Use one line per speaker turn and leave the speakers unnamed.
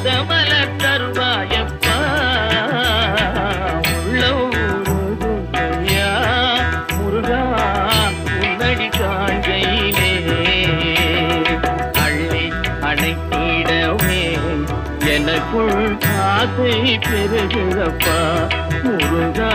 பாதமல தருவாயப்பா உள்ளூருயா முருகா உன்னடி காண்கையிலே அள்ளி அணைத்திடவே எனக்குள் ஆசை பெறுகிறப்பா முருகா.